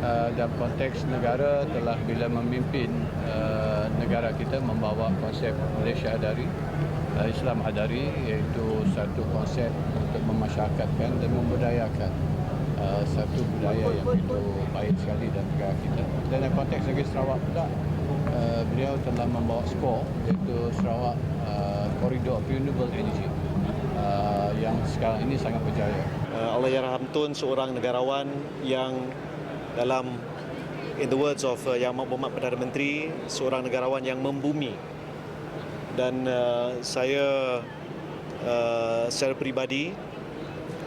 Uh, dalam konteks negara telah bila memimpin uh, negara kita membawa konsep Malaysia Adari, uh, Islam Adari iaitu satu konsep untuk memasyarakatkan dan membudayakan uh, satu budaya yang begitu baik sekali dalam negara kita. Dan dalam konteks negeri Sarawak pula, uh, beliau telah membawa skor iaitu Sarawak uh, of Renewable Energy uh, yang sekarang ini sangat berjaya. Uh, Allahyarham Tun seorang negarawan yang dalam in the words of uh, Yang Berhormat Perdana Menteri seorang negarawan yang membumi. Dan uh, saya uh, secara peribadi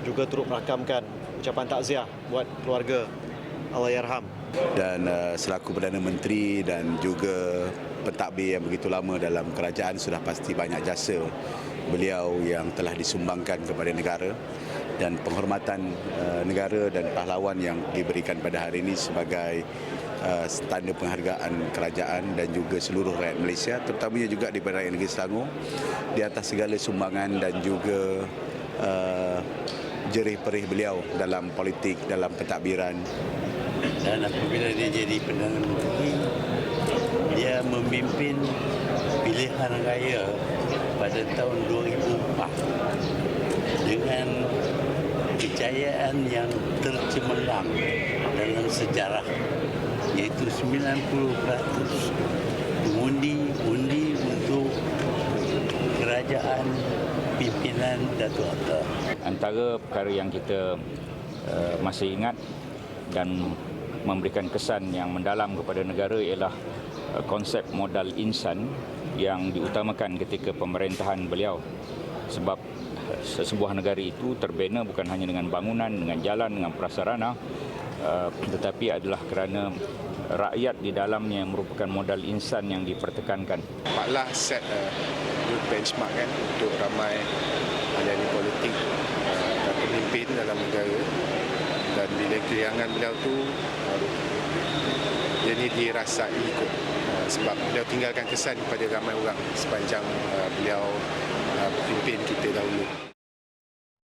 juga turut merakamkan ucapan takziah buat keluarga Allahyarham dan uh, selaku Perdana Menteri dan juga pentadbir yang begitu lama dalam kerajaan sudah pasti banyak jasa beliau yang telah disumbangkan kepada negara dan penghormatan uh, negara dan pahlawan yang diberikan pada hari ini sebagai uh, tanda penghargaan kerajaan dan juga seluruh rakyat Malaysia terutamanya juga di rakyat negeri Selangor di atas segala sumbangan dan juga uh, jerih perih beliau dalam politik dalam pentadbiran dan apabila dia jadi Perdana Menteri dia memimpin pilihan raya pada tahun 2004 dengan kejayaan yang tercemerlang dalam sejarah iaitu 90% mengundi-undi untuk kerajaan pimpinan Datuk Atta. antara perkara yang kita uh, masih ingat dan memberikan kesan yang mendalam kepada negara ialah uh, konsep modal insan yang diutamakan ketika pemerintahan beliau sebab uh, sebuah negara itu terbina bukan hanya dengan bangunan, dengan jalan, dengan prasarana uh, tetapi adalah kerana rakyat di dalamnya merupakan modal insan yang dipertekankan. Paklah set good benchmark kan untuk ramai ahli-ahli politik uh, dan pemimpin dalam keliangan beliau tu dia ni dirasai kot uh, sebab beliau tinggalkan kesan kepada ramai orang sepanjang uh, beliau uh, pimpin kita dahulu.